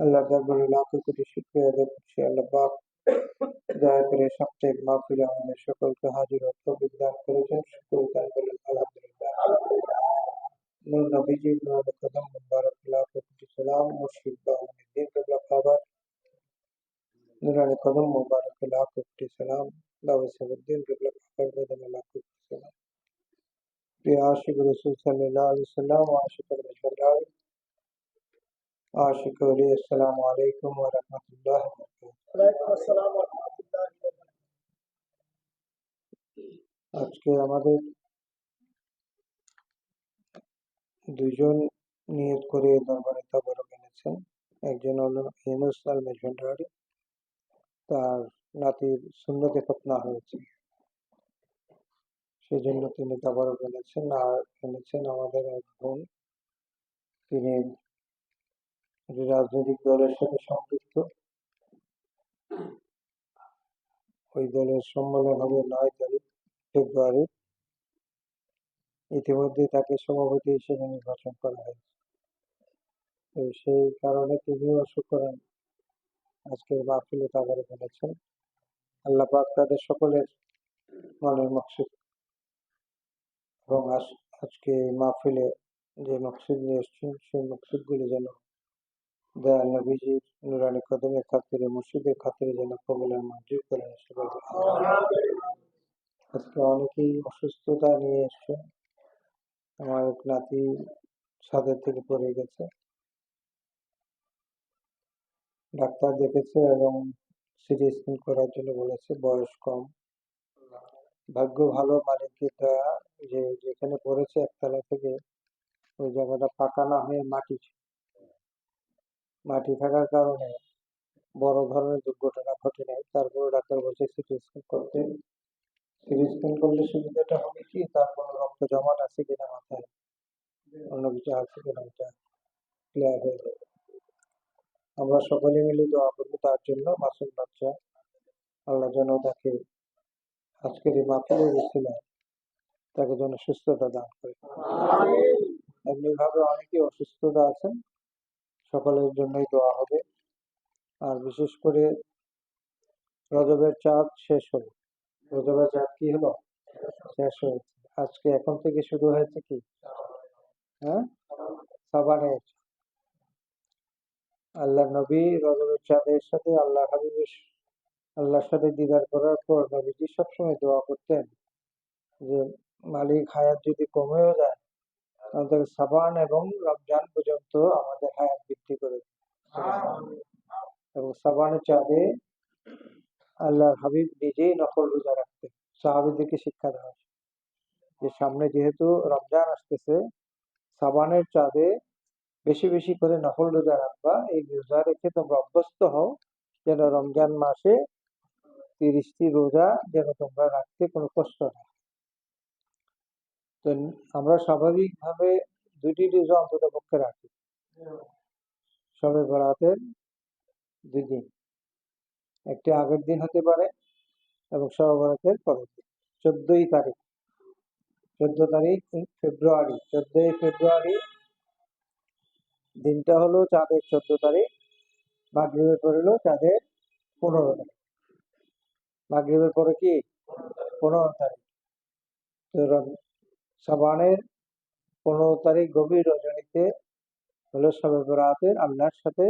আল্লাহ দরবারে লাখো কোটি শুক্রিয়া আদায় করছি আল্লাহ পাক দয়া করে সাপ্তাহিক মাহফিলে আমাদের সকলকে হাজির ও তৌফিক দান করেছেন শুকর দান করলেন আলহামদুলিল্লাহ নূর নবীজি নূর কদম মুবারক লাখো কোটি সালাম মুর্শিদ বাহুদ্দিন কেবলা খাবার নুরানি কদম মুবারক লাখো কোটি সালাম বাবা সাবুদ্দিন কেবলা খাবার কদম লাখো কোটি সালাম প্রিয় আশিক রসুল সাল্লাল্লাহু আলাইহি সাল্লাম ও আশিক রসুল আশিক আলী আসসালামু আলাইকুম ওয়া রাহমাতুল্লাহি ওয়া বারাকাতুহু। আজকে আমাদের দুজন নিয়ত করে দরবারে তাবরক এনেছেন। একজন হলো ইউনুস আল মেজভান্ডারি তার নাতির সুন্নতে খতনা হয়েছে। সেজন্য তিনি তাবরক এনেছেন আর এনেছেন আমাদের এক বোন। তিনি একটি রাজনৈতিক দলের সাথে সম্পৃক্ত, ওই দলের সম্মেলন হবে নয় তারিখ, ফেব্রুয়ারি। ইতিমধ্যে তাকে সভাপতি হিসেবে নির্বাচন করা হয়েছে। তো সেই কারণে তিনিও শুক্রান আজকের মাহফিলে তাবারে বলেছেন, আল্লাহ পাক তাদের সকলের মনের মকসুদ। এবং আজ- আজকে মাহফিলে যে মকসুদ নিয়ে এসছেন, সেই মকসুদগুলি যেন দয়াল নবীজির নুরানি কদমের খাতিরে মুর্শিদের খাতিরে যেন কবলের মঞ্জুর করে সবাই আজকে অনেকেই অসুস্থতা নিয়ে এসছেন আমার এক নাতি ছাদের থেকে পড়ে গেছে। ডাক্তার দেখেছে এবং সিটি স্ক্যান করার জন্য বলেছে, বয়স কম। ভাগ্য ভালো মালিকের যে যেখানে পড়েছে একতলা থেকে, ওই জায়গাটা পাকা না হয়ে মাটি ছিল। মাটি থাকার কারণে বড় ধরনের দুর্ঘটনা ঘটে নাই। তারপরে ডাক্তার বলছে সিটি স্ক্যান করতে। সিটি স্ক্যান করলে সুবিধাটা হবে কি? তার কোনো রক্ত জমাট আছে কিনা মাথায়? অন্য কিছু আছে কিনা ওটা ক্লিয়ার হয়ে যাবে। আমরা সকলে মিলে দোয়া করব তার জন্য, মাসুম বাচ্চা। আল্লাহ যেন তাকে আজকের এই মাফিলে গেছিলেন তাকে যেন সুস্থতা দান করে। এমনি ভাবে অনেকে অসুস্থতা আছেন। সকলের জন্যই দোয়া হবে। আর বিশেষ করে রজবের চাঁদ শেষ হলো। রজবের চাঁদ কি হলো? শেষ হয়েছে। আজকে এখন থেকে শুরু হয়েছে কি? হ্যাঁ? সাবানের আল্লাহ নবী রজবের চাঁদের সাথে আল্লাহ হাবিবের, আল্লাহর সাথে দিদার করার পর নবীজি সবসময় দোয়া করতেন যে, মালিক হায়াত যদি কমেও যায় আমাদের সাবান এবং রমজান পর্যন্ত আমাদের হায়াত বৃদ্ধি করে এবং সাবানের চাঁদে আল্লাহর হাবিব নিজেই নকল রোজা রাখতেন সাহাবিদেরকে শিক্ষা দেওয়া। যে সামনে যেহেতু রমজান আসতেছে, সাবানের চাঁদে বেশি বেশি করে নকল রোজা রাখবা, এই রোজা রেখে তোমরা অভ্যস্ত হও, যেন রমজান মাসে তিরিশটি রোজা যেন তোমরা রাখতে কোনো কষ্ট না। তো আমরা স্বাভাবিকভাবে দুইটি রোজা অন্তত পক্ষে রাখি। সবে বরাতের দুই দিন। একটি আগের দিন হতে পারে এবং সবে বরাতের পরের দিন। চোদ্দই তারিখ। চোদ্দ তারিখ ফেব্রুয়ারি। চোদ্দই ফেব্রুয়ারি দিনটা হলো চাঁদের চোদ্দ তারিখ। মাগরীবের পরে হলো চাঁদের পনেরো তারিখ। মাগরীবের পরে কি? পনেরো তারিখ। তো সাবানের পনেরো তারিখ গভীর রজনীতে হলো সবে বরাতের আল্লাহর সাথে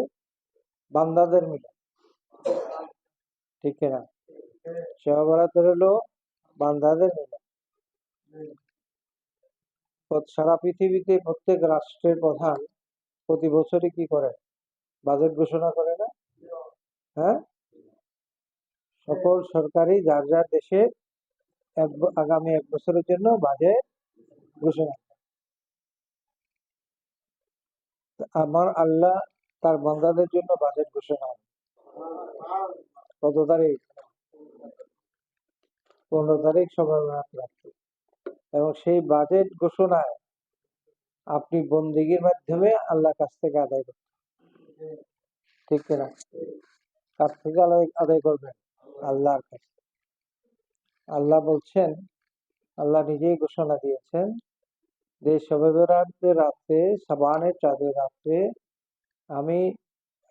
বান্দাদের মিলন ঠিক না সবে বরাতের হলো বান্দাদের মিলন সারা পৃথিবীতে প্রত্যেক রাষ্ট্রের প্রধান প্রতি বছরই কি করে? বাজেট ঘোষণা করে না? হ্যাঁ? সকল সরকারি, যার যার দেশে এক আগামী এক বছরের জন্য বাজেট আমার আল্লাহ তার বান্দাদের জন্য বাজেট ঘোষণা কত তারিখ? পনেরো তারিখ রাখতে এবং সেই বাজেট ঘোষণায় আপনি বন্দিগির মাধ্যমে আল্লাহর কাছ থেকে আদায় করবেন ঠিক কিনা? কার থেকে আদায় আদায় করবেন? আল্লাহর কাছে আল্লাহ বলছেন, আল্লাহ নিজেই ঘোষণা দিয়েছেন যে শবে বরাতের রাতে সাবানের চাঁদের রাতে আমি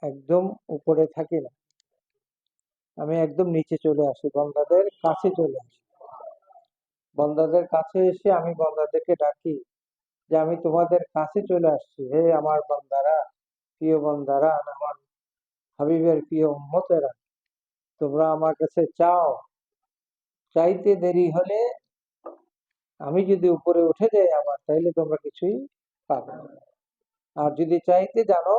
একদম উপরে থাকি না। আমি একদম নিচে চলে আসি বন্দাদের কাছে চলে আসি। বন্দাদের কাছে এসে আমি বন্দাদেরকে ডাকি যে, আমি তোমাদের কাছে চলে আসছি, হে আমার বন্দারা, প্রিয় বন্দারা, আমার হাবিবের প্রিয় উম্মতেরা, তোমরা আমার কাছে চাও। চাইতে দেরি হলে আমি যদি উপরে উঠে যাই আমার, তাইলে তোমরা কিছুই পাবে আর যদি চাইতে জানো,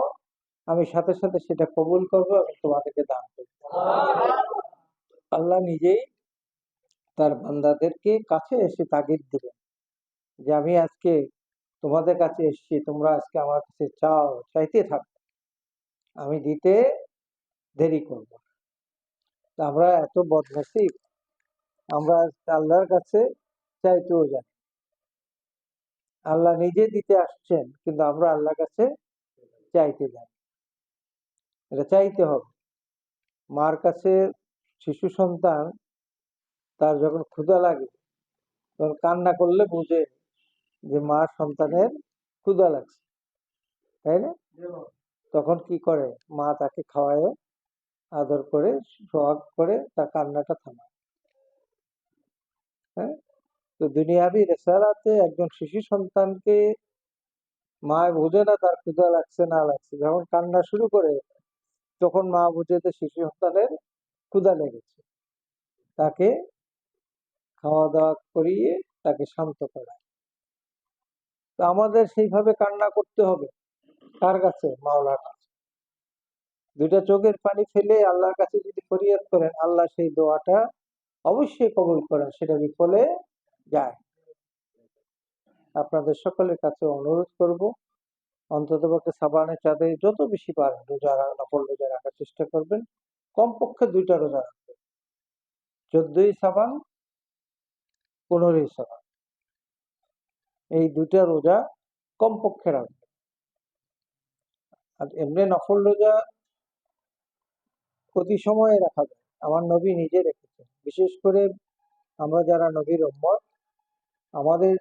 আমি সাথে সাথে সেটা কবুল করব এবং তোমাদেরকে দান করব। আল্লাহ নিজেই তার বান্দাদেরকে কাছে এসে তাগিদ দিলেন যে, আমি আজকে তোমাদের কাছে এসেছি, তোমরা আজকে আমার কাছে চাও, চাইতে থাকো। আমি দিতে দেরি করব আমরা এত বদনসিব। আমরা আল্লাহর কাছে চাইতেও জানি আল্লাহ নিজে দিতে আসছেন, কিন্তু আমরা আল্লাহর কাছে চাইতে জানি এটা চাইতে হবে। মার কাছে শিশু সন্তান, তার যখন ক্ষুধা লাগে, তখন কান্না করলে বুঝে যে মা সন্তানের ক্ষুধা লাগছে। তাই না? তখন কি করে? মা তাকে খাওয়ায় আদর করে, সোহাগ করে তার কান্নাটা থামায়। হ্যাঁ? তো দুনিয়াবি রেসারাতে একজন শিশু সন্তানকে মা বোঝে না, তার ক্ষুধা লাগছে, না লাগছে। যখন কান্না শুরু করে, তখন মা বুঝে যে শিশু সন্তানের ক্ষুধা লেগেছে। তাকে খাওয়া দাওয়া করিয়ে তাকে শান্ত করায় তো আমাদের সেইভাবে কান্না করতে হবে। কার কাছে? মাওলার কাছে। দুইটা চোখের পানি ফেলে আল্লাহর কাছে যদি ফরিয়াদ করেন, আল্লাহ সেই দোয়াটা অবশ্যই কবুল করেন। সেটা বিফলে যায়। আপনাদের সকলের কাছে অনুরোধ করব অন্ততপক্ষে সাবানের চাঁদে যত বেশি পারেন রোজা নফল রোজা রাখার চেষ্টা করবেন, কমপক্ষে দুইটা রোজা রাখবেন। চোদ্দই সাবান, পনেরোই সাবান। এই দুইটা রোজা কমপক্ষে রাখবেন। আর এমনি নকল রোজা প্রতি সময়ে রাখা যায়। আমার নবী নিজে রেখেছেন। বিশেষ করে আমরা যারা নবীর উম্মত আমাদের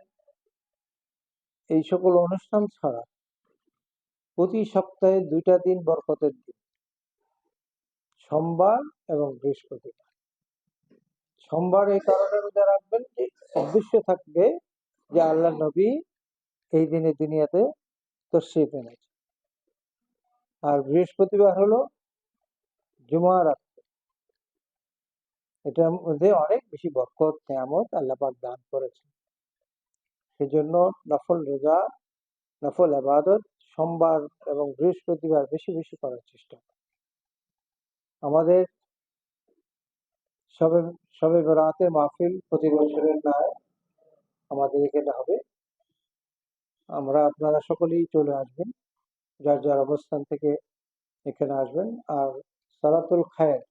এই সকল অনুষ্ঠান ছাড়া প্রতি সপ্তাহে দুইটা দিন বরকতের দিন। সোমবার এবং বৃহস্পতিবার। সোমবার এই কারণে রোজা রাখবেন যে উদ্দেশ্য থাকবে যে আল্লাহ নবী এই দিনে দুনিয়াতে তশ্রিফ এনেছে আর বৃহস্পতিবার হলো জুমা রাত। এটার মধ্যে অনেক বেশি বরকত কেয়ামত আল্লাহ পাক দান করেছেন। সেজন্য নফল রোজা, নফল আবাদত, সোমবার এবং বৃহস্পতিবার বেশি বেশি করার চেষ্টা। আমাদের সবে সবে বরাতের মাহফিল প্রতি বছরের ন্যায় আমাদের এখানে হবে। আমরা আপনারা সকলেই চলে আসবেন, যার যার অবস্থান থেকে এখানে আসবেন। আর সালাতুল খায়ের,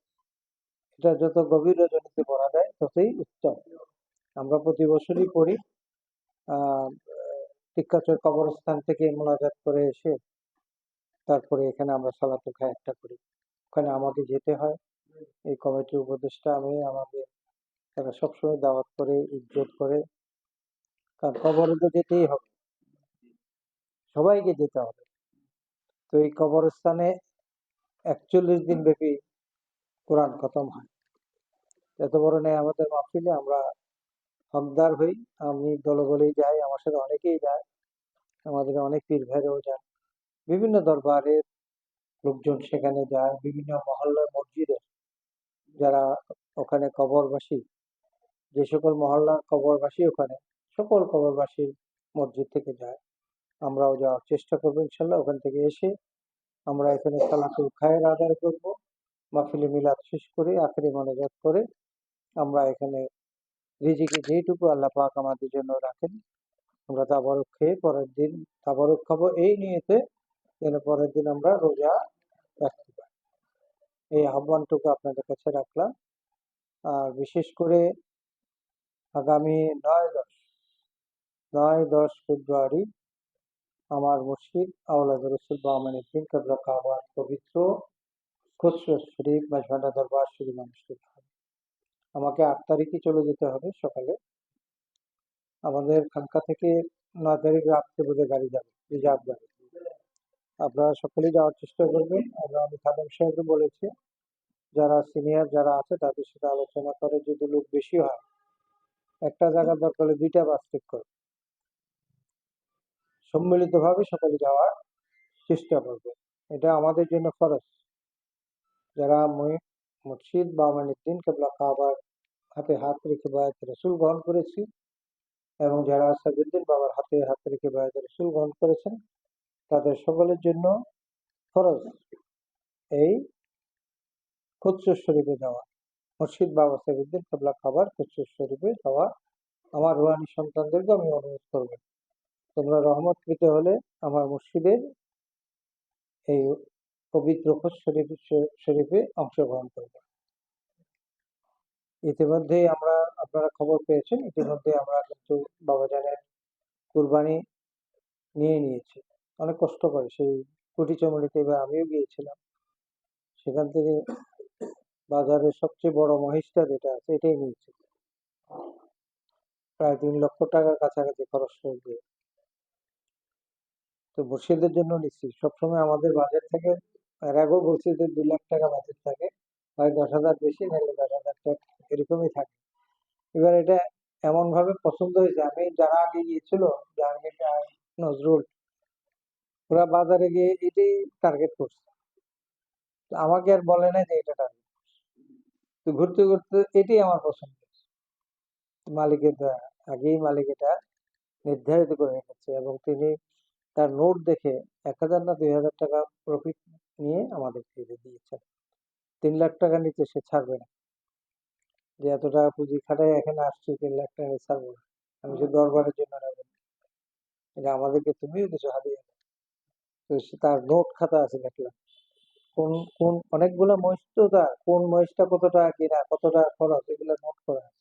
এটা যত গভীর রজনীতে পড়া যায় ততই উত্তম। আমরা প্রতি বছরই পড়ি টিক্কাচর কবরস্থান থেকে মোনাজাত করে এসে তারপরে এখানে আমরা সালাতুল খায়েরটা করি। ওখানে আমাকে যেতে হয়। এই কমিটির উপদেষ্টা আমি, আমাদের তারা সবসময় দাওয়াত করে, ইজ্জত করে। কারণ কবরে তো যেতেই হবে। সবাইকে যেতে হবে। তো এই কবরস্থানে একচল্লিশ দিন ব্যাপী কোরআন খতম হয়। এত বড় নেই আমাদের মাহফিলে আমরা হকদার হই, আমি দলবলেই যাই, আমার সাথে অনেকেই যায়, আমাদের অনেক পীর ভাইরাও যায় বিভিন্ন দরবারের লোকজন সেখানে যায়, বিভিন্ন মহল্লার মসজিদে যারা ওখানে কবরবাসী, যে সকল মহল্লার কবরবাসী ওখানে, সকল কবরবাসীর মসজিদ থেকে যায়। আমরাও যাওয়ার চেষ্টা করব ইনশাল্লাহ, ওখান থেকে এসে আমরা এখানে সালাতুল খায়ের আদায় করব, মাহফিলে মিলাদ শেষ করে আখেরি মনোজাত করে আমরা এখানে রিজিকে যেইটুকু আল্লাহ পাক আমাদের জন্য রাখেন, আমরা তাবারক খেয়ে পরের দিন তাবারক খাব এই নিয়েতে যেন পরের দিন আমরা রোজা রাখতে পারি। এই আহ্বানটুকু আপনাদের কাছে রাখলাম। আর বিশেষ করে আগামী নয় দশ নয় দশ ফেব্রুয়ারি আমার মুর্শিদ আওলাদ রসুল বামানুদ্দিন কবলা কাবার পবিত্র খুচরো শরীফ মাঝভান্ডা দরবার, শরীফ অনুষ্ঠিত আমাকে আট তারিখে চলে যেতে হবে সকালে। আমাদের খানকা থেকে নয় তারিখ রাত্রে বোধহয় গাড়ি যাবে রিজার্ভ গাড়ি। আপনারা সকলেই যাওয়ার চেষ্টা করবেন। আমরা আমি খাদেম সাহেবকে বলেছি, যারা সিনিয়র যারা আছে তাদের সাথে আলোচনা করে যদি লোক বেশি হয়, একটা জায়গা দরকার হলে দুইটা বাস ঠিক করে। সম্মিলিতভাবে সকলে যাওয়ার চেষ্টা করবে এটা আমাদের জন্য খরচ। যারা মুর্শিদ বা মানিদ্দিন কেবলা খাবার হাতে হাত রেখে বায়াত রসুল গ্রহণ করেছি এবং যারা সাবিউদ্দিন বাবার হাতে হাত রেখে বায়াত রসুল গ্রহণ করেছেন তাদের সকলের জন্য খরচ এই খুচর শরীফে যাওয়া। মুর্শিদ বাবা সাবিউদ্দিন কেবলা খাবার খুচর শরীফে যাওয়া আমার রুহানি সন্তানদেরকে আমি অনুরোধ করব। তোমরা রহমত পেতে হলে আমার মুর্শিদের এই পবিত্র খুচ শরীফ, শরীফে অংশগ্রহণ করবে। ইতিমধ্যেই আমরা, আপনারা খবর পেয়েছেন, ইতিমধ্যে আমরা কিন্তু বাবাজানের কুরবানি নিয়ে নিয়েছি। অনেক কষ্ট করে, সেই কুটি চমড়িতে এবার আমিও গিয়েছিলাম। সেখান থেকে বাজারের সবচেয়ে বড় মহিষটা যেটা আছে, এটাই নিয়েছি। প্রায় তিন লক্ষ টাকার কাছাকাছি খরচ করে তো মুর্শিদের জন্য নিচ্ছি সবসময় আমাদের বাজার থেকে এর আগেও বলছি যে দু লাখ টাকা বাজেট থাকে হয় দশ হাজার বেশি নাহলে দশ হাজার টাকা এরকমই থাকে। এবার এটা এমন ভাবে পছন্দ হয়েছে আমি যারা আগে গিয়েছিল জাহাঙ্গীর শাহ, নজরুল ওরা বাজারে গিয়ে এটাই টার্গেট করছে। আমাকে আর বলে না যে এটা টার্গেট তো ঘুরতে ঘুরতে এটাই আমার পছন্দ। মালিকের দ্বারা আগেই মালিক এটা নির্ধারিত করে রেখেছে এবং তিনি তার নোট দেখে এক হাজার না দুই হাজার টাকা প্রফিট নিয়ে আমাদেরকে দিয়েছেন। তিন লাখ টাকা নিচে সে ছাড়বে না। যে এত টাকা পুঁজি খাটাই এখানে আসছি, তিন লাখ টাকা ছাড়বো না। আমি সে দরবারের জন্য নেব আমাদেরকে তুমিও কিছু হারিয়ে তো তার নোট খাতা আছে দেখলাম। কোন কোন, অনেকগুলো মহিষ তো তার কোন মহিষটা কত টাকা কিনা, কত টাকা খরচ, এগুলো নোট করা আছে।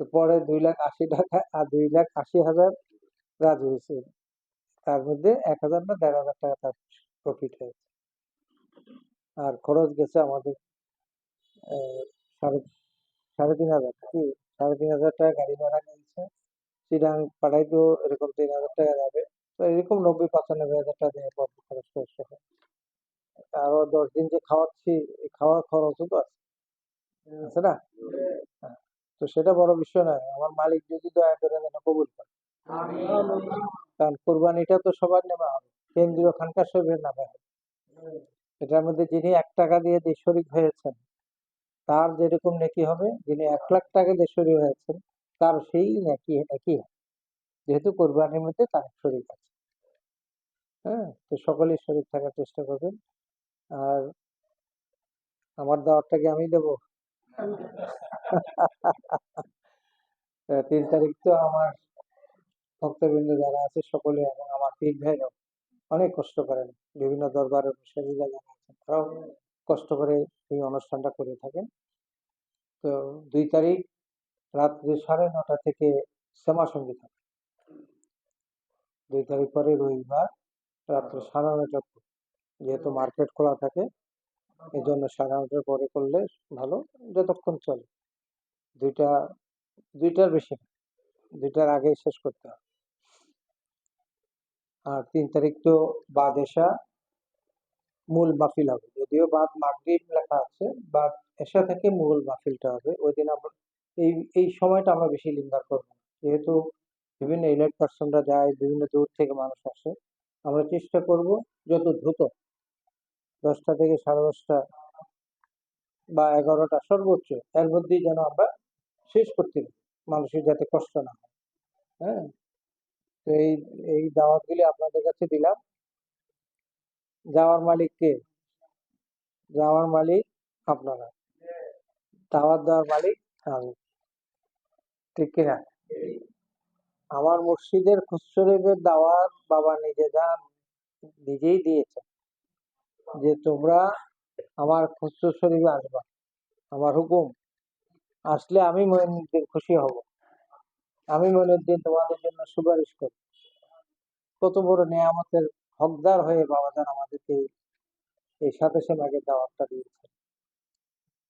তো পরে দুই লাখ আশি টাকা আর দুই লাখ আশি হাজার রাজি হয়েছে। তার মধ্যে এক হাজার না দেড় হাজার টাকা তার প্রফিট হয়েছে। আর খরচ গেছে আমাদের সাড়ে সাড়ে তিন হাজার কি? সাড়ে তিন হাজার টাকা গাড়ি ভাড়া নিয়েছে। চিরাং তো এরকম তিন হাজার টাকা যাবে। তো এরকম নব্বই, পঁচানব্বই হাজার টাকা দিয়ে পর খরচ করতে হয়। আরও দশ দিন যে খাওয়াচ্ছি খাওয়ার খরচও তো আছে। না? হ্যাঁ। তো সেটা বড় বিষয় নয়। আমার মালিক যদি দয়া করে যেন কবুল করে। কারণ কোরবানিটা তো সবার নেওয়া হবে। কেন্দ্রীয় খানকার শরীফের নামে হবে। এটার মধ্যে যিনি এক টাকা দিয়ে যে শরিক হয়েছেন, তার যেরকম নেকি হবে, যিনি এক লাখ টাকা দিয়ে শরিক হয়েছেন, তার সেই নেকি একই হবে। যেহেতু কোরবানির মধ্যে তার শরিক আছে। হ্যাঁ তো সকলেই শরিক থাকার চেষ্টা করবেন। আর আমার দাওয়াতটাকে আমি দেবো? তিন তারিখ তো আমার ভক্তবৃন্দ যারা আছে, সকলে এবং আমার পীর ভাইরাও। অনেক কষ্ট করেন। বিভিন্ন দরবারের মুশাহিদা যারা আছেন, তারাও কষ্ট করে এই অনুষ্ঠানটা করে থাকেন। তো দুই তারিখ রাত্রি সাড়ে নটা থেকে শ্যামা সংগীত হবে। দুই তারিখ পরে রবিবার রাত্রে সাড়ে নটার পর। যেহেতু মার্কেট খোলা থাকে এই জন্য সাড়ে নটার পরে করলে ভালো, যতক্ষণ চলে। দুইটা, দুইটার বেশি দুইটার আগে শেষ করতে হবে। আর তিন তারিখ তো বাদ এসা মূল মাহফিল হবে। যদিও বাদ মাগরিব লেখা আছে, বাদ এসা থেকে মূল মাহফিলটা হবে। ওই দিন আমরা, এই এই সময়টা আমরা বেশি লিঙ্গার করব যেহেতু বিভিন্ন ইলেক্ট পার্সনরা যায়, বিভিন্ন দূর থেকে মানুষ আসে, আমরা চেষ্টা করব যত দ্রুত দশটা থেকে সাড়ে দশটা বা এগারোটা সর্বোচ্চ, এর মধ্যেই যেন আমরা শেষ করতে পারি, মানুষের যাতে কষ্ট না হয়। হ্যাঁ? এই এই দাওয়াতগুলি আপনাদের কাছে দিলাম। যাওয়ার মালিক কে? যাওয়ার মালিক আপনারা। দাওয়াত দেওয়ার মালিক আমি। ঠিক কিনা আমার মসজিদের খুচরের দাওয়াত বাবা নিজে যান নিজেই দিয়েছে যে তোমরা আমার খুচরো শরীফে আসবা। আমার হুকুম, আসলে আমি মইনুদ্দিন খুশি হব। আমি মইনুদ্দিন তোমাদের জন্য সুপারিশ করব। কত বড় নেয়ামতের হকদার হয়ে বাবাজান আমাদেরকে এই- সাথে সেমাকে দাওয়াতটা দিয়েছে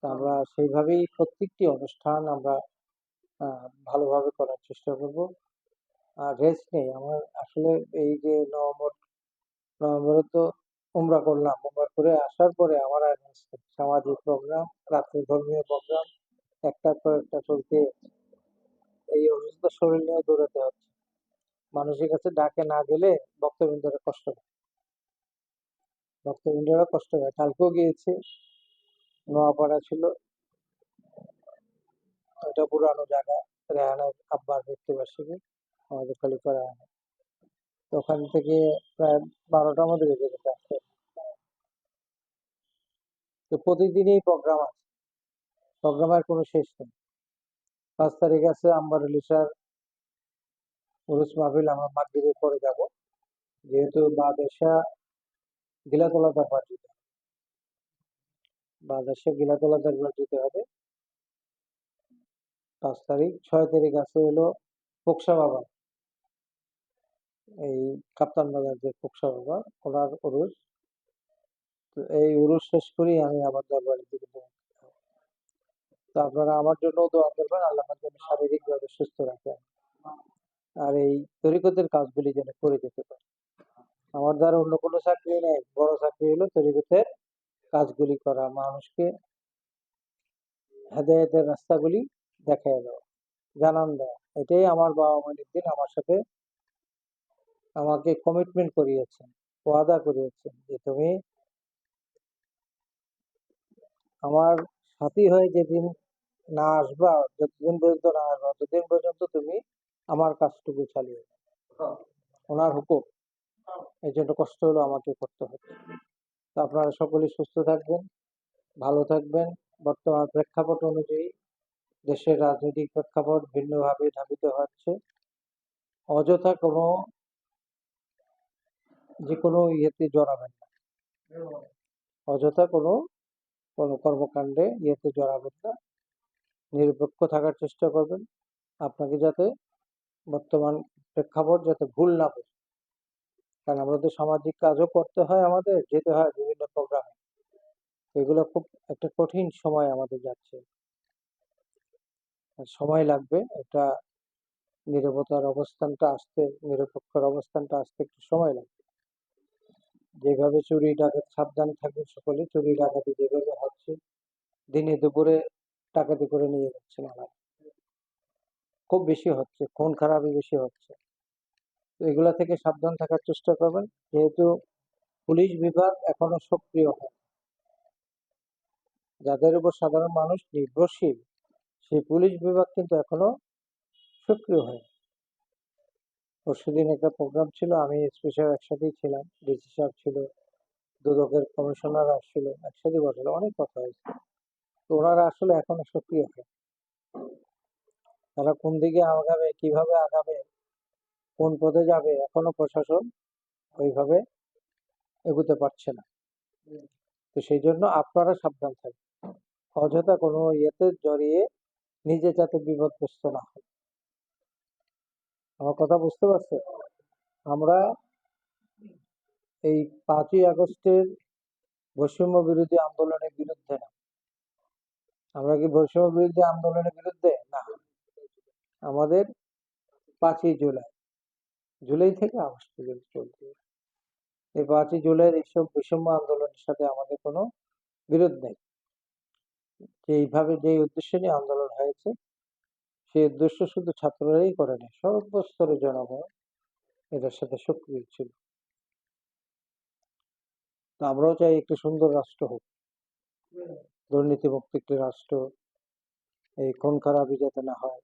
তো আমরা সেইভাবেই প্রত্যেকটি অনুষ্ঠান আমরা ভালোভাবে করার চেষ্টা করব। আর রেস্ট নেই, আমার আসলে এই যে নভেম্বর, নভেম্বরে তো উমরা করলাম, উমরা করে আসার পরে আমার সামাজিক প্রোগ্রাম রাত্রে ধর্মীয় প্রোগ্রাম একটার পর একটা চলতে এই অসুস্থ শরীর নিয়ে দৌড়াতে হচ্ছে। মানুষের কাছে ডাকে না গেলে ভক্তবৃন্দরা কষ্ট পায়। ভক্তবৃন্দরা কষ্ট পায়। কালকেও গিয়েছি, নোয়াপাড়া ছিল। ওটা পুরানো জায়গা রেহানের আব্বার মৃত্যুবার্ষিকী, আমাদের খলিফা রেহানের তো ওখান থেকে প্রায় বারোটার মধ্যে বেজে গেছে আসতে তো প্রতিদিনই প্রোগ্রাম আছে। প্রোগ্রামের কোনো শেষ নেই। পাঁচ তারিখ আছে আম্বার ইলিশার উরুস মাহফিল আমরা মাগরিবের পরে যাব। যেহেতু বাদেশা গিলাতলা দরবার দিতে হবে। বাদেশা গিলাতলা দরবার দিতে হবে। পাঁচ তারিখ, ছয় তারিখ আছে হলো পোকসা বাবা। এই কাপ্তান বাজার যে পোকসা বাবা, ওনার উরুস তো এই উরুস শেষ করেই আমি আবার দরবারের দিকে। তো আপনারা আমার জন্য দোয়া করবেন, আল্লাহ জন্য শারীরিকভাবে সুস্থ রাখেন আর এই তরিকতের কাজগুলি যেন করে যেতে পারে। আমার দ্বারা অন্য কোনো চাকরি নেই, বড় চাকরি হলো তরিকতের কাজগুলি করা, মানুষকে হেদায়তের রাস্তাগুলি দেখায় দেওয়া, জানান দেওয়া। এটাই আমার বাবা মালিক দিন আমার সাথে আমাকে কমিটমেন্ট করিয়েছেন, ওয়াদা করিয়েছেন যে তুমি আমার সাথী হয়ে যেদিন না আসবা যতদিন পর্যন্ত না আসবা ততদিন পর্যন্ত তুমি আমার কাজটুকু চালিয়ে যাও। ওনার হুকুম। এই জন্য কষ্ট হলো আমাকে করতে হচ্ছে তো আপনারা সকলেই সুস্থ থাকবেন ভালো থাকবেন। বর্তমান প্রেক্ষাপট অনুযায়ী দেশের রাজনৈতিক প্রেক্ষাপট ভিন্নভাবে ধাবিত হচ্ছে। অযথা কোনো যে কোনো ইয়েতে জড়াবেন না। অযথা কোনো কোনো কর্মকাণ্ডে ইয়েতে জড়াবেন না। নিরপেক্ষ থাকার চেষ্টা করবেন। আপনাকে যাতে বর্তমান প্রেক্ষাপট যাতে ভুল না বোঝে। কারণ আমাদের সামাজিক কাজও করতে হয়, আমাদের যেতে হয় বিভিন্ন প্রোগ্রামে। এগুলো খুব একটা কঠিন সময় আমাদের যাচ্ছে। সময় লাগবে এটা নিরবতার অবস্থানটা আসতে, নিরপেক্ষর অবস্থানটা আসতে একটু সময় লাগবে। যেভাবে চুরি ডাকাত সাবধান থাকবে সকলে চুরি ডাকাতি যেভাবে হচ্ছে, দিনে দুপুরে ডাকাতি করে নিয়ে যাচ্ছে না খুব বেশি হচ্ছে, খুন খারাপই বেশি হচ্ছে। তো এগুলা থেকে সাবধান থাকার চেষ্টা করবেন, যেহেতু পুলিশ বিভাগ এখনও সক্রিয় হয়। যাদের উপর সাধারণ মানুষ নির্ভরশীল, সেই পুলিশ বিভাগ কিন্তু এখনও সক্রিয় হয়। পরশুদিন একটা প্রোগ্রাম ছিল, আমি স্পেশাল একসাথেই ছিলাম, ডিসি সাহেব ছিল, দুদকের কমিশনার আসছিল একসাথে বসল অনেক কথা হয়েছে। তো ওনারা আসলে এখনও সক্রিয় হয় তারা কোন দিকে আগাবে, কীভাবে আগাবে, কোন পথে যাবে এখনও প্রশাসন ওইভাবে এগুতে পারছে না। তো সেই জন্য আপনারা সাবধান থাকবেন অযথা কোনো ইয়েতে জড়িয়ে নিজে যাতে বিপদগ্রস্ত না হয় আমার কথা বুঝতে পারছেন? আমরা এই পাঁচই আগস্টের বৈষম্য বিরোধী আন্দোলনের বিরুদ্ধে না। আমরা কি বৈষম্য বিরোধী আন্দোলনের বিরুদ্ধে? না। আমাদের পাঁচই জুলাই। জুলাই থেকে আগস্ট পর্যন্ত চলছে এই পাঁচই জুলাইয়ের এইসব বৈষম্য আন্দোলনের সাথে আমাদের কোনো বিরোধ নেই। যে এইভাবে যে উদ্দেশ্য নিয়ে আন্দোলন হয়েছে, সেই উদ্দেশ্য শুধু ছাত্ররাই করেনি, সর্বস্তরের জনগণ এটার সাথে সক্রিয় ছিল। তো আমরাও চাই একটি সুন্দর রাষ্ট্র হোক। দুর্নীতিমুক্ত একটি রাষ্ট্র, এই খুন খারাপি যাতে না হয়,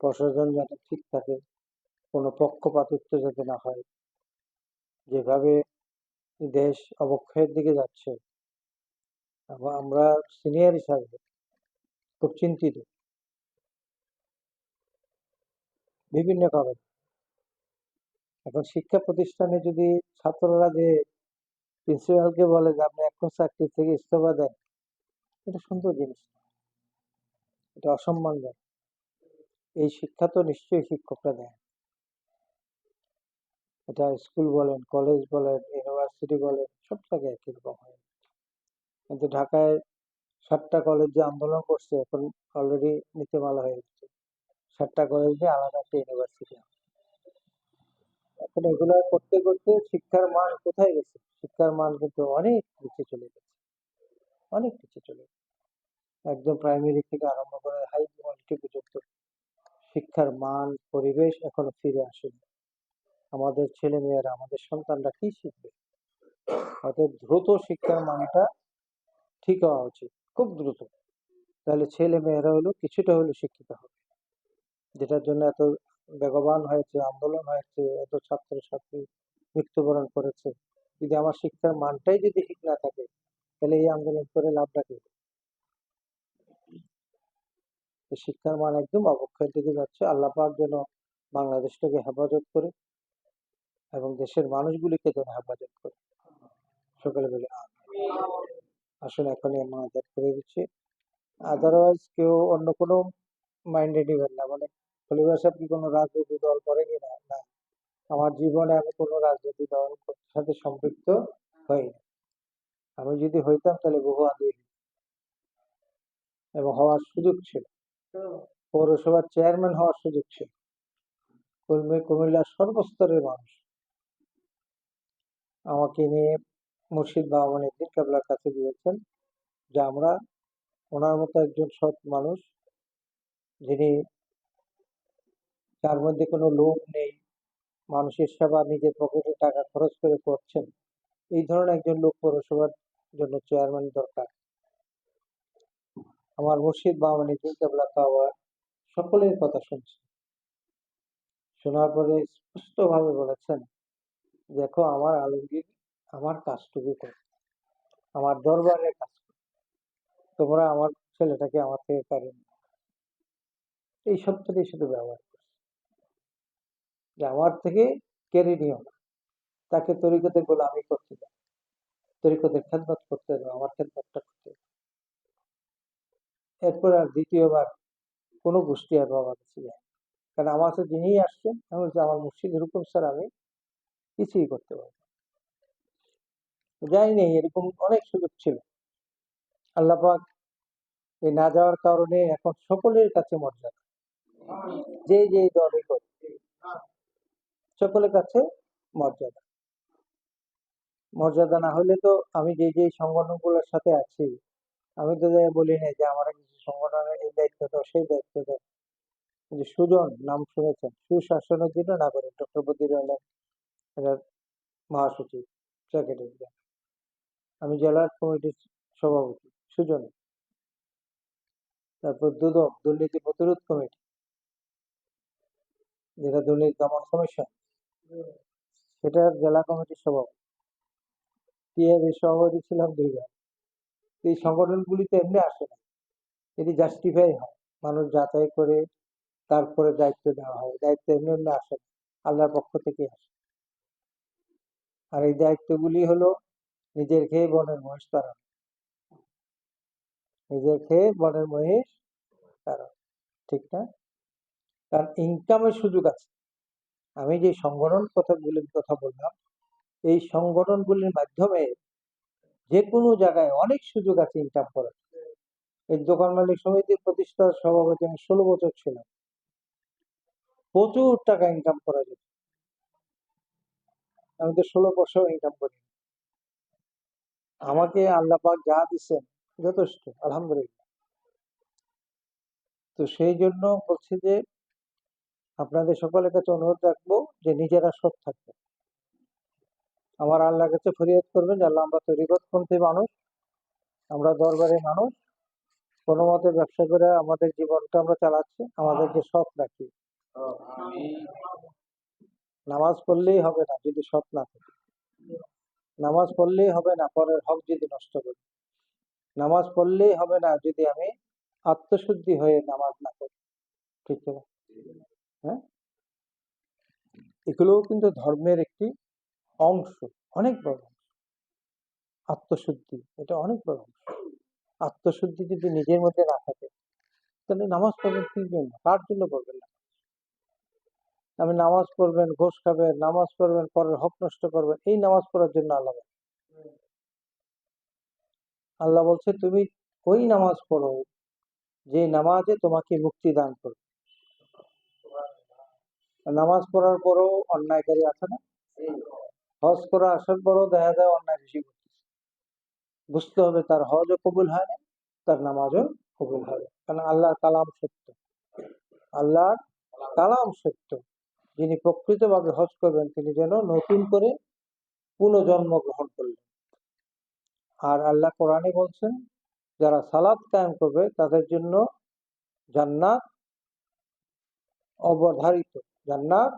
প্রশাসন যাতে ঠিক থাকে, কোনো পক্ষপাতিত্ব যাতে না হয়, যেভাবে দেশ অবক্ষয়ের দিকে যাচ্ছে আম- আমরা সিনিয়র হিসাবে খুব চিন্তিত। বিভিন্ন কারণে। এখন শিক্ষা প্রতিষ্ঠানে যদি ছাত্ররা যে প্রিন্সিপালকে বলে যে আপনি এখন চাকরি থেকে ইস্তফা দেন এটা সুন্দর জিনিস। এটা অসম্মান দেয় এই শিক্ষা তো নিশ্চয়ই শিক্ষকরা দেয়। এটা স্কুল বলেন, কলেজ বলেন, ইউনিভার্সিটি বলেন, সব জায়গায় একই রকম হয়। কিন্তু ঢাকায় সাতটা কলেজ যে আন্দোলন করছে, এখন অলরেডি নীতিমালা হয়ে গেছে। সাতটা কলেজ আলাদা একটা ইউনিভার্সিটি এখন এগুলো করতে করতে শিক্ষার মান কোথায় গেছে? শিক্ষার মান কিন্তু অনেক নিচে চলে গেছে। অনেক কিছু চলে একদম প্রাইমারি থেকে আরম্ভ করে হাই কোয়ালিটি পর্যন্ত শিক্ষার মান, পরিবেশ এখনও ফিরে আসেনি। আমাদের ছেলে মেয়েরা আমাদের সন্তানরা কি শিখবে? অতএব দ্রুত শিক্ষার মানটা ঠিক হওয়া উচিত, খুব দ্রুত। তাহলে ছেলে মেয়েরা হলো, কিছুটা হলো শিক্ষিত হবে। যেটার জন্য এত বেগবান হয়েছে, আন্দোলন হয়েছে, এত ছাত্র ছাত্রী মৃত্যুবরণ করেছে। যদি আমার শিক্ষার মানটাই যদি ঠিক না থাকে তাহলে এই আন্দোলন করে লাভটা কি? শিক্ষার মান একদম অবক্ষয়ের দিকে যাচ্ছে। আল্লাহ পাক যেন বাংলাদেশটাকে হেফাজত করে এবং দেশের মানুষগুলিকে যেন হেফাজত করে। সকলে বলি। আসলে এখনই মাজার করে দিচ্ছি। আদারওয়াইজ কেউ অন্য কোনো মাইন্ডে নেবেন না। মানে খলিফা সাহেব কি কোনো রাজনৈতিক দল করে কিনা? না। আমার জীবনে আমি কোনো রাজনৈতিক দল সাথে সম্পৃক্ত হই না। আমি যদি হইতাম তাহলে বহু আগে এবং হওয়ার সুযোগ ছিল। পৌরসভার চেয়ারম্যান হওয়ার সুযোগ ছিল। কুলমি কুমিল্লার সর্বস্তরের মানুষ। আমাকে নিয়ে মুর্শিদ বাবা একদিন কেবলার কাছে গিয়েছেন, যে আমরা ওনার মতো একজন সৎ মানুষ, যিনি যার মধ্যে কোনো লোভ নেই, মানুষের সেবা, নিজের পকেটে টাকা খরচ করে করছেন। এই ধরনের একজন লোক পৌরসভার জন্য চেয়ারম্যান দরকার। আমার মুর্শিদ বাবানি কেবলা কাওয়া সকলের কথা শুনছে। শোনার পরে স্পষ্ট ভাবে বলেছেন দেখো, আমার আলমগীর আমার কাজটুকু করে। আমার দরবারে কাজ তোমরা আমার ছেলেটাকে আমার থেকে কারেন এই শব্দটাই শুধু ব্যবহার করছে। যে, আমার থেকে কেড়ে নিও না। তাকে তরিকতে গোলামি করতে দাও। তরিকতের খেদমত করতে দাও আমার খেদমতটা করতে দাও এরপর আর দ্বিতীয়বার কোনো গোষ্ঠী আর বাবা কাছে যায় কারণ আমার কাছে যিনিই আসছেন, আমি বলছি, আমার মুর্শিদের হুকুম স্যার আমি কিছুই করতে পারব। যাই নেই এরকম অনেক সুযোগ ছিল। আল্লাহ পাক এই না যাওয়ার কারণে এখন সকলের কাছে মর্যাদা। যে যে করে সকলের কাছে মর্যাদা। মর্যাদা না হলে তো আমি যে যে সংগঠনগুলোর সাথে আছি, আমি তো বলি না যে আমার কিছু সংগঠনের এই দায়িত্ব দাও সেই দায়িত্ব দাও যে সুজন, নাম শুনেছেন, সুশাসনের জন্য না করেন, ডক্টর বদির এনার মহাসচিব সেক্রেটারি আমি জেলার কমিটির সভাপতি, সুজন। তারপর দুদক, দুর্নীতি প্রতিরোধ কমিটি। যেটা দুর্নীতি দমন কমিশন সেটার জেলা কমিটির সভাপতি। টিআইবি সভাপতি ছিলাম দুইবার এই সংগঠনগুলিতে এমনি আসে না। এটি জাস্টিফাই হয়। মানুষ যাচাই করে তারপরে দায়িত্ব দেওয়া হয়। দায়িত্ব এমনি এমনি আসে না। আল্লাহর পক্ষ থেকে আসে। আর এই দায়িত্বগুলি হলো নিজের খেয়ে বনের মহিষ তারা নিজের খেয়ে বনের মহিষ তারা ঠিক না? কারণ ইনকামের সুযোগ আছে। আমি যে সংগঠন কথাগুলির কথা বললাম এই সংগঠনগুলির মাধ্যমে যে কোনো জায়গায় অনেক সুযোগ আছে ইনকাম করার। এই দোকান মালিক সমিতির প্রতিষ্ঠার সভাপতি আমি ষোলো বছর ছিলাম। প্রচুর টাকা ইনকাম করা যেত। আমি তো ষোলো বছর ইনকাম করি আমাকে আল্লাপাক যা দিচ্ছেন যথেষ্ট, আলহামদুলিল্লাহ। তো সেই জন্য বলছি যে আপনাদের সকলের কাছে অনুরোধ রাখব যে নিজেরা সৎ থাকবে আমার আল্লাহর কাছে ফরিয়াদ করবেন যে আল্লাহ, আমরা তরিকতপন্থী মানুষ, আমরা দরবারে মানুষ। কোনো মতে ব্যবসা করে আমাদের জীবনটা আমরা চালাচ্ছি, আমাদেরকে সৎ রাখি। নামাজ পড়লেই হবে না, যদি সৎ না থাকে। নামাজ পড়লেই হবে না, পরের হক যদি নষ্ট করি। নামাজ পড়লেই হবে না, যদি আমি আত্মশুদ্ধি হয়ে নামাজ না করি ঠিক আছে হ্যাঁ? এগুলোও কিন্তু ধর্মের একটি অংশ, অনেক বড় অংশ। আত্মশুদ্ধি, এটা অনেক বড় অংশ। আত্মশুদ্ধি যদি নিজের মধ্যে না থাকে, তাহলে নামাজ পড়বেন কি জন্য? কার জন্য পড়বেন না আমি নামাজ পড়বেন, ঘোষ খাবেন, নামাজ পড়বেন, পরের হক নষ্ট করবেন, এই নামাজ পড়ার জন্য আল্লাহ আল্লাহ বলছে, তুমি ওই নামাজ পড়ো যে নামাজে তোমাকে মুক্তি দান করবে। নামাজ পড়ার পরেও অন্যায়কারী আছে না? হজ করে আসার পরেও দেখা যায় অন্যায় বেশি করতেছে। বুঝতে হবে তার হজও কবুল হয় না তার নামাজও কবুল হবে। কারণ আল্লাহর কালাম সত্য। আল্লাহর কালাম সত্য। যিনি প্রকৃতভাবে হজ করবেন, তিনি যেন নতুন করে পুনর্জন্ম গ্রহণ করলেন। আর আল্লাহ কোরআনে বলছেন, যারা সালাদ কায়েম করবে, তাদের জন্য জান্নাত অবধারিত। জান্নাত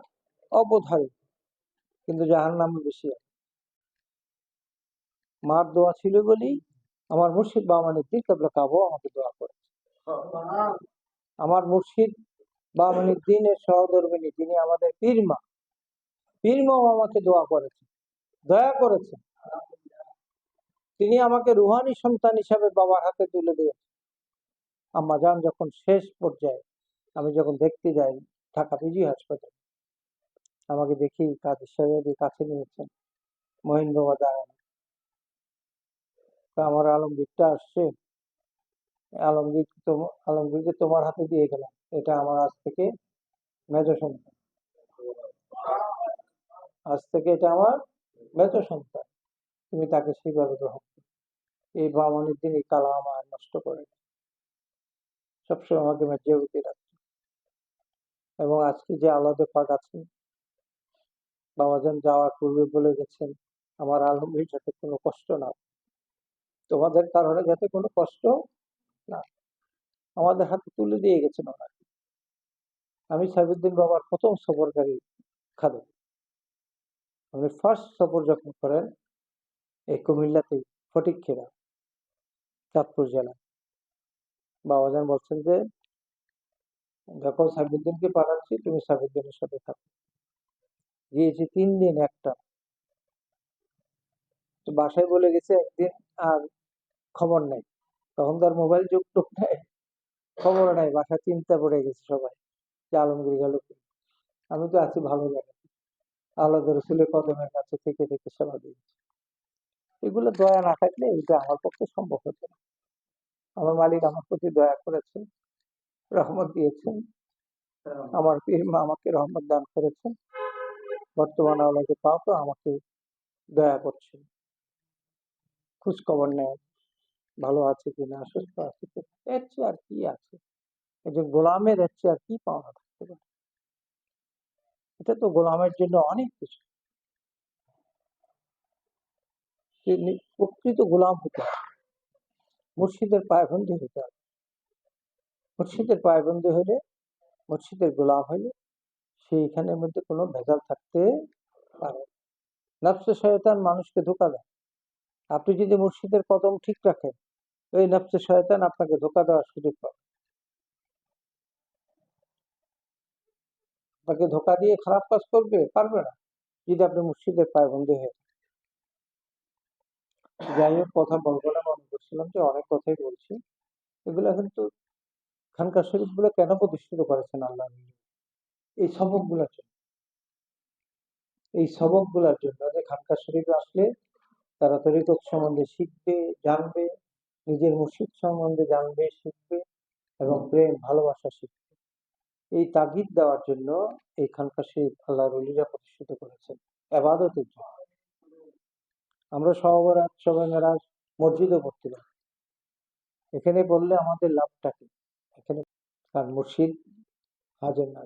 অবধারিত। কিন্তু জাহান নাম বেশি। মার দোয়া ছিল বলেই আমার মুর্শিদ বামানিদ্দিন কেবলা কাবো আমাকে দোয়া করেছে আমার মুর্শিদ বামানিদ্দিনের সহধর্মিনী, তিনি আমাদের পীরমা পীরমাও আমাকে দোয়া করেছে, দয়া করেছে। তিনি আমাকে রুহানি সন্তান হিসাবে বাবার হাতে তুলে দিয়েছেন আম্মা যান যখন শেষ পর্যায়ে, আমি যখন দেখতে যাই, ঢাকা পিজি হাসপাতাল আমাকে দেখি কাদের সাহেবের কাছে নিয়েছেন মহিন বাবা তা আমার আলমগীরটা আসছে। আলমগীর আলমগীরকে তোমার হাতে দিয়ে গেলাম। এটা আমার আজ থেকে মেজ সন্তান। আজ থেকে এটা আমার মেজ সন্তান। তুমি তাকে সেইভাবে গ্রহণ করো। এই বামনের দিন এই কালা আমার নষ্ট করে। সবসময় আমাকে মেজিয়াবতী রাখছে এবং আজকে যে আলাদা পাক আছে বাবাজান যাওয়ার পূর্বে বলে গেছেন, আমার আলমগীর যাতে কোনো কষ্ট না তোমাদের কারণে যাতে কোনো কষ্ট না আমাদের হাতে তুলে দিয়ে গেছেন ওনাকে। আমি সাইবুদ্দিন বাবার প্রথম সফরকারী খাদে উনি ফার্স্ট সফর যখন করেন, এই কুমিল্লাতেই ফটিকখেরা চাঁদপুর জেলা। বাবাজান বলছেন যে, যখন সাইবুদ্দিনকে পাঠাচ্ছি, তুমি সাইবুদ্দিনের সাথে থাকো। গিয়েছি তিন দিন একটা। তো বাসায় বলে গেছে একদিন আর খবর নেই। তখন তার মোবাইল যুগ টুক নেই খবর নাই বাসায় চিন্তা পড়ে গেছে সবাই যে আলমগীর গেল আমি তো আছি ভালো লাগে আল্লাহ রসুলের কদমের কাছে থেকে থেকে সেবা দিয়েছি। এগুলো দয়া না থাকলে এটা আমার পক্ষে সম্ভব হতো না। আমার মালিক আমার প্রতি দয়া করেছেন রহমত দিয়েছেন আমার পীর মা আমাকে রহমত দান করেছেন। বর্তমানে আমাকে তো আমাকে দয়া করছেন খোঁজ খবর নেয়, ভালো আছে কিনা সুস্থ আছে কিনা এর চেয়ে আর কি আছে? যে গোলামের এর চেয়ে আর কি পাওনা থাকতে পারে? এটা তো গোলামের জন্য অনেক কিছু। প্রকৃত গোলাম হতে হবে। মুর্শিদের পায়বন্দি হতে হবে। মুর্শিদের পায়বন্দি হলে মুর্শিদের গোলাম হলে সেইখানের মধ্যে কোনো ভেজাল থাকতে পারে। নফসে শয়তান মানুষকে ধোকা দেয় আপনি যদি মুর্শিদের কদম ঠিক রাখেন ওই নফসে শয়তান আপনাকে ধোকা দেওয়ার সুযোগ পাবে আপনাকে ধোকা দিয়ে খারাপ কাজ করবে, পারবে না, যদি আপনি মুর্শিদের পায়বন্দি হয়ে থাকেন। যাই হোক, কথা বলব না, মনে করছিলাম যে অনেক কথাই বলছি এগুলো কিন্তু খানকা শরীফগুলো কেন প্রতিষ্ঠিত করেছেন আল্লাহ এই সবকগুলার জন্য। এই সবকগুলার জন্য যে খানকা শরীফে আসলে তারা তরিকত সম্বন্ধে শিখবে, জানবে, নিজের মুর্শিদ সম্বন্ধে জানবে, শিখবে এবং প্রেম, ভালোবাসা শিখবে। এই তাগিদ দেওয়ার জন্য এই খানকা শরীফ আল্লাহ রলিরা প্রতিষ্ঠিত করেছেন। এবাদতের জন্য। আমরা সহবরাত, সবাই মেরাজ মসজিদও করতে পারি এখানে বললে আমাদের লাভটা কি? এখানে তার মুর্শিদ হাজির না।